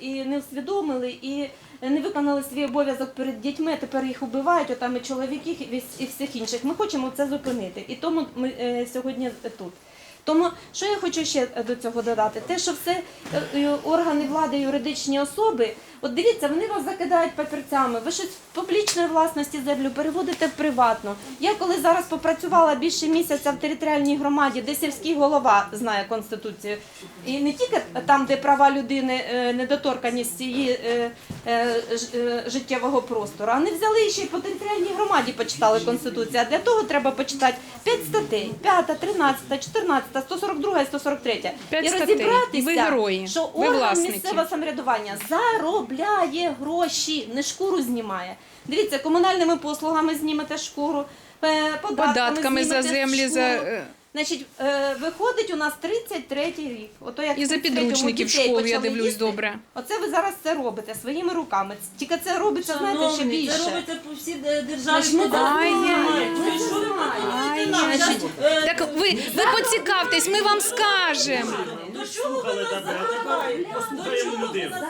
І не усвідомили, і не виконали свій обов'язок перед дітьми, тепер їх убивають, отам і чоловіків, і вс- і всіх інших. Ми хочемо це зупинити. І тому ми е, сьогодні тут. Тому що я хочу ще до цього додати? Те, що все е, органи влади, юридичні особи, от дивіться, вони вас закидають папірцями, ви щось в публічної власності землю переводите в приватну. Я коли зараз попрацювала більше місяця в територіальній громаді, де сільський голова знає конституцію, і не тільки там, де права людини е, недоторканість її е, е, життєвого простору, а не взяли і ще й по територіальній громаді почитали конституцію. А для того треба почитати 5 статей: 5, 13, 14, 142 і 143. П'ять і статей. розібратися, Ви герої. що Ви орган власники. місцевого самоврядування заробляє гроші, не шкуру знімає. Дивіться, комунальними послугами знімете шкуру, е, податками, Податками за землі, за шкуру. е, Значить, е, виходить у нас 33-й рік. Ото як і за в 33-му підручники в школу, я дивлюсь їсти, добре. Оце ви зараз це робите своїми руками. Тільки це робиться, знаєте, ще більше. Це робиться по всій державі. Так ви, ви поцікавтесь, ми вам скажемо. До чого ви нас закликаєте? До чого ви нас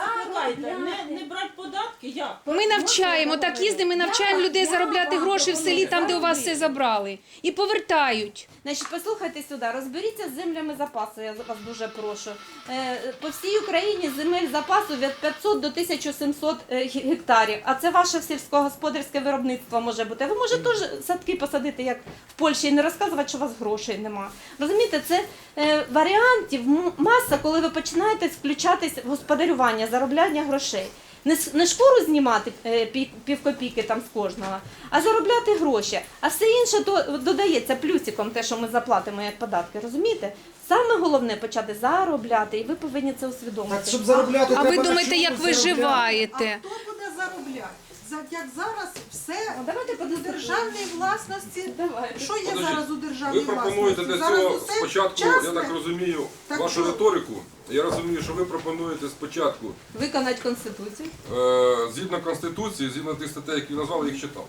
закликаєте? Не, не брати податки? Як? Ми навчаємо, так їздимо, ми навчаємо людей заробляти гроші в селі, там, де у вас все забрали. І повертають. Значить, послухайте сюди, розберіться з землями запасу, я вас дуже прошу. Е, По всій Україні земель запасу від 500 до 1700 е, гектарів, а це ваше сільськогосподарське виробництво може бути. Ви можете теж садки посадити, як в Польщі, і не розказувати, що у вас грошей нема. Розумієте, це е, варіантів маса, коли ви починаєте включатись в господарювання, заробляння грошей. Не, не шкуру знімати е, пів, півкопійки там з кожного, а заробляти гроші. А все інше додається плюсиком, те, що ми заплатимо як податки. Розумієте? Саме головне почати заробляти, і ви повинні це усвідомити. Так, щоб заробляти, А ви треба на думаєте, як виживаєте? А хто буде заробляти? За- Як зараз все Ну, давайте по державній власності. Давайте. Що є Подождіть, зараз у державній Ви пропонуєте власності? для Зараз цього усе спочатку, я частне. так розумію, Так вашу що? риторику. Я розумію, що ви пропонуєте спочатку, Виконати конституцію. е, згідно Конституції, згідно тих статей, які ви назвали, їх читав.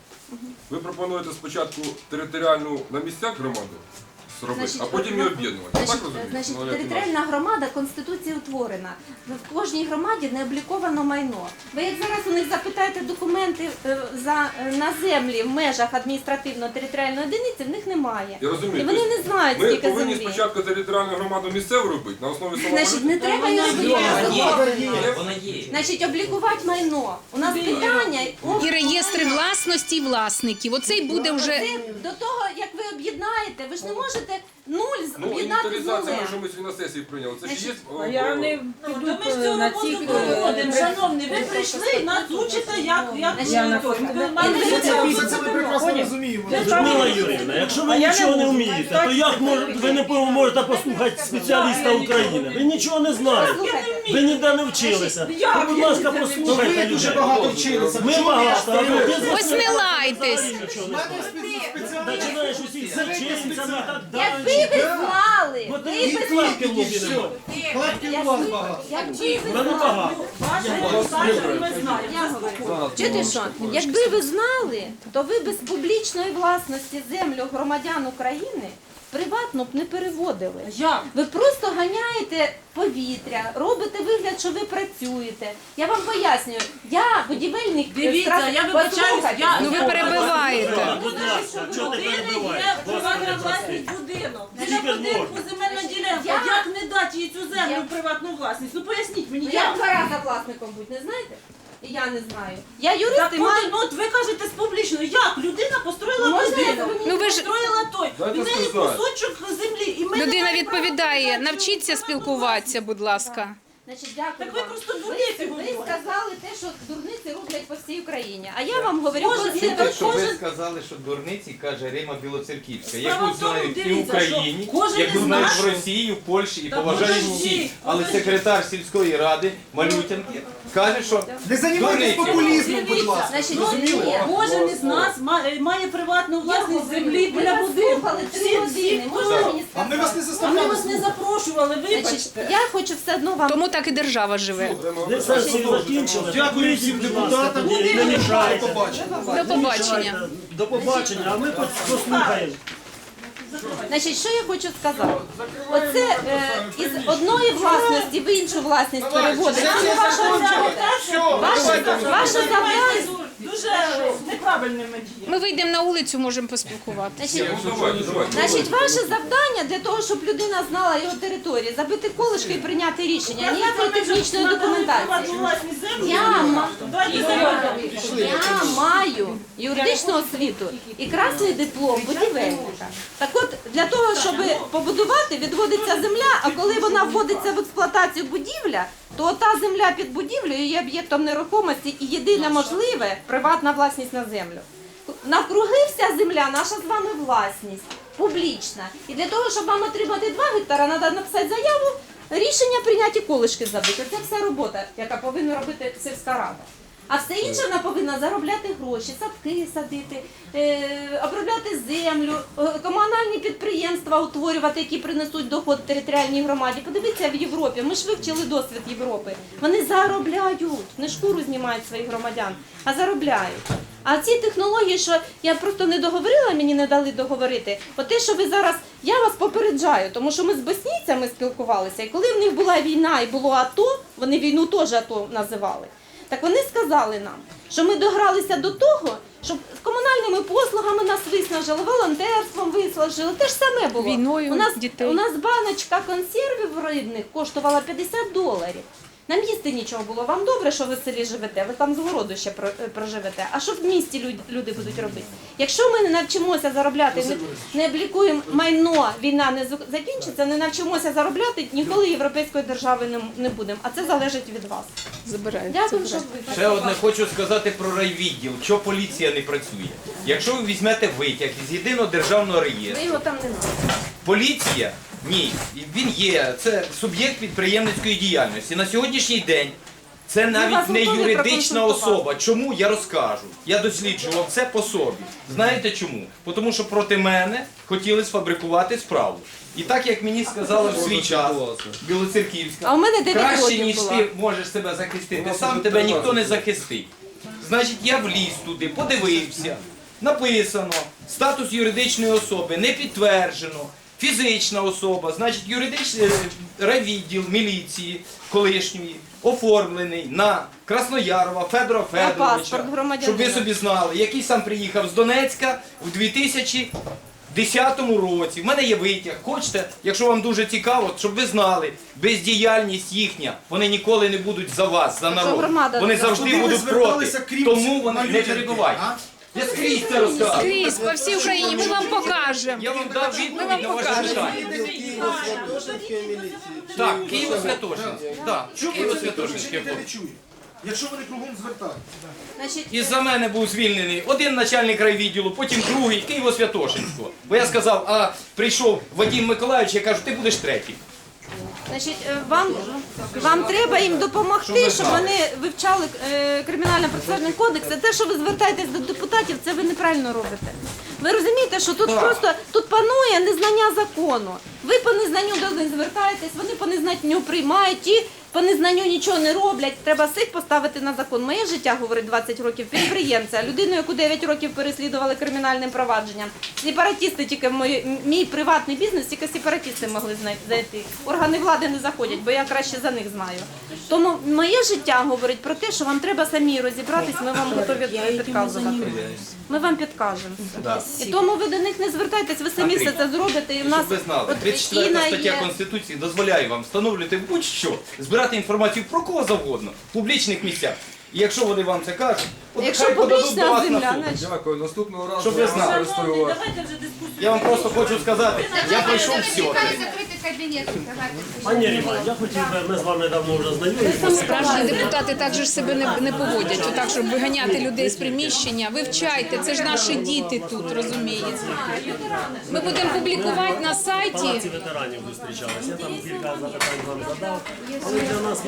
Ви пропонуєте спочатку територіальну на місцях громаду зробити, а потім її об'єднувати. Я Значить, значить, Ну, як і територіальна громада Конституції утворена. В кожній громаді не обліковано майно. Ви як зараз у них запитаєте документи е, за, е, на землі в межах адміністративно-територіальної одиниці, в них немає. Я розумію. І вони Тобто не знають, Ми скільки повинні землі. спочатку територіальну громаду місцеву робити на основі Значить, не треба її. Вона є. Значить, облікувати майно. У нас питання І реєстри власності власників. Оце й буде вже. Це до того, як ви об'єднаєте, ви ж не можете нуль з- Ну, об'єднати з інвентаризація, ми що ми сьогодні на сесії прийняли. Це ж є. А я не Ну, то ми ж цю роботу проводимо, шановні. Ви прийшли і нас учите, як, як ви ви- Це, це ми прекрасно розуміємо. Людмила Юрівна, якщо ви нічого не вмієте, то як мож- ви не можете послухати спеціаліста України? Ви нічого не знаєте. Ви ніде не вчилися. Як будь ласка, послухайте дуже людей. багато вчилися. Ми багато, а ви Ось не лайтесь. нічого не знаєте. Починаєш усі з зачинцями і так далі. Ви знали, От ви б клапки в лобі немає. Клапки у вас багато. Якби ви Мене багато. Чуєте що? Якби ви знали, то ви без публічної власності землю громадян України приватно б не переводили. Як? Ви просто ганяєте повітря, робите вигляд, що ви працюєте. Я вам пояснюю, я будівельник. Дивіться, страс- я вибачаюсь, Послухайте, я- Ну ви перебиваєте. Будь ласка, чого ти Людини є приватна власність будинок. Біля Скільки будинку земельна ділянка. Я- Як не дати їй цю землю Я- в приватну власність? Ну поясніть мені, Ну, Я два рази власником будь, не знаєте? Я не знаю. Я юрист Так, і маю. ну от ви кажете з публічно, як людина построїла Можна я будинок, Ну ви ж построїла той, Дайте в неї сказати. кусочок землі, і ми не людина маємо відповідає. Навчіться спілкуватися, будь ласка. Значить, дякую Так ви вам. просто дурниці ви говорите. сказали те, що дурниці роблять по всій Україні. А я вам говорю Кожен- конституцію. Так Що ви сказали, що дурниці каже Рима Білоцерківська, Справа яку в тому, знають і в дивіться, що Україні, кожен яку із знають в Росії, в Польщі і Та поважають подожди, всі. Але подожди. секретар сільської ради Малютянки каже, що Не займайтесь дурниці. популізмом, будь Дивіться, ласка. Значить, ні. Кожен із нас е, має приватну власність землі біля будинку. слухали три Всі- години. Можна хто- мені А ми вас не? А ми вас не запрошували, Значить, вибачте. я хочу все одно вам Тому так і держава живе. Сесію закінчили. Дякую всім депутатам. Не мішайте. До побачення. До побачення. До побачення, а ми пос- послухаємо. Значить, що я хочу сказати? Оце е, із одної власності в іншу власність переводить. Це ваша ваше завдання. Дуже неправильними діями. Ми вийдемо на вулицю, можемо поспілкуватися. Значить, Ну. Значить, ваше завдання для того, щоб людина знала його територію, забити колишки і прийняти рішення. Ніякої технічної документації. Я, ма- я маю юридичну освіту і красний диплом будівельника. Так от, для того, щоб побудувати, відводиться земля, а коли вона вводиться в експлуатацію будівля, то та земля під будівлею є об'єктом нерухомості і єдине можливе приватна власність на землю. Навкруги вся земля наша з вами власність, публічна. І для того, щоб вам отримати 2 гектара, треба написати заяву, рішення прийняті колишки забити. Це вся робота, яка повинна робити сільська рада. А все інше вона повинна заробляти гроші, садки садити, е, обробляти землю, е, комунальні підприємства утворювати, які принесуть доход територіальній громаді. Подивіться в Європі. Ми ж вивчили досвід Європи. Вони заробляють, не шкуру знімають своїх громадян, а заробляють. А ці технології, що я просто не договорила, мені не дали договорити. От те, що ви зараз, я вас попереджаю, тому що ми з боснійцями спілкувалися, і коли в них була війна і було АТО, вони війну теж АТО називали. Так вони сказали нам, що ми догралися до того, щоб з комунальними послугами нас виснажили, волонтерством виснажили. Те ж саме було. Війною у нас, дітей. У нас баночка консервів рибних коштувала 50 доларів. Нам їсти нічого було. Вам добре, що ви в селі живете, ви там з городу ще про- е, проживете. А що в місті люд- люди будуть робити? Якщо ми не навчимося заробляти, не, не облікуємо майно, війна не закінчиться, не навчимося заробляти, ніколи європейської держави не, не будемо. А це залежить від вас. Забирають. Дякую, що ви Ще одне хочу сказати про райвідділ. Що поліція не працює? Якщо ви візьмете витяг із єдиного державного реєстру, його там не знаєте. поліція ні, він є. Це суб'єкт підприємницької діяльності. На сьогоднішній день це вас навіть не юридична особа. Чому я розкажу? Я досліджував це по собі. Знаєте чому? Бо Тому що проти мене хотіли сфабрикувати справу. І так як мені сказали в свій час, Білоцерківська, А у мене 9 краще, років ніж була. ти можеш себе захистити сам, тебе ніхто не захистить. Значить, я вліз туди, подивився, написано, статус юридичної особи не підтверджено, фізична особа, значить, юридичний е, райвідділ міліції колишньої оформлений на Красноярова Федора Федоровича, щоб ви собі знали, який сам приїхав з Донецька в 2000 10-му році. В мене є витяг. Хочете, якщо вам дуже цікаво, щоб ви знали, бездіяльність їхня, вони ніколи не будуть за вас, за народ. Вони завжди будуть проти. Тому вони не перебувають. Я скрізь це розказую. Скрізь, по всій Україні, ми вам покажемо. Я вам дав відповідь на ваше питання. Так, Києво-Святошинське. Ніде не чую. Якщо вони кругом звертають. Значить, Із-за мене був звільнений один начальник райвідділу, потім другий Києво-Святошинського. Бо я сказав, а прийшов Вадим Миколаївич, я кажу, ти будеш третій. Значить, е, вам, вам треба їм допомогти, щоб вони вивчали е, кримінально-процесуальний кодекс. А те, що ви звертаєтесь до депутатів, це ви неправильно робите. Ви розумієте, що тут просто тут панує незнання закону. Ви по незнанню до них звертаєтесь, вони по незнанню приймають, ті по незнанню нічого не роблять. Треба всіх поставити на закон. Моє життя говорить 20 років підприємця, людину, яку 9 років переслідували кримінальним провадженням. Сепаратісти тільки в мої- мій приватний бізнес, тільки сепаратісти могли знай- зайти. Органи влади не заходять, бо я краще за них знаю. Тому моє життя говорить про те, що вам треба самі розібратись. Ми вам готові підказувати. Ми вам підкажемо. Да. І тому ви до них не звертайтесь, ви самі все це зробите. І в нас Щоб ви знали, от 34 стаття є. Конституції дозволяє вам встановлювати будь-що, збирати інформацію про кого завгодно в публічних місцях. І якщо вони вам це кажуть, от Якщо хай подадуть до публічна вас на земля, суд. значить. Дякую. Наступного разу Щоб ви я знали. вас. Давайте вже дискусію. Я вам просто хочу сказати, я пройшов все. закрити кабінет. Пані Ріма, я хотів би, ми з вами давно вже знайомі. Справжні депутати так же ж себе не, не поводять, отак, щоб виганяти людей з приміщення. Вивчайте, це ж наші діти тут, розумієте. Ми будемо публікувати на сайті. Палаці ветеранів зустрічалися. Я там кілька запитань вам задав. Але для нас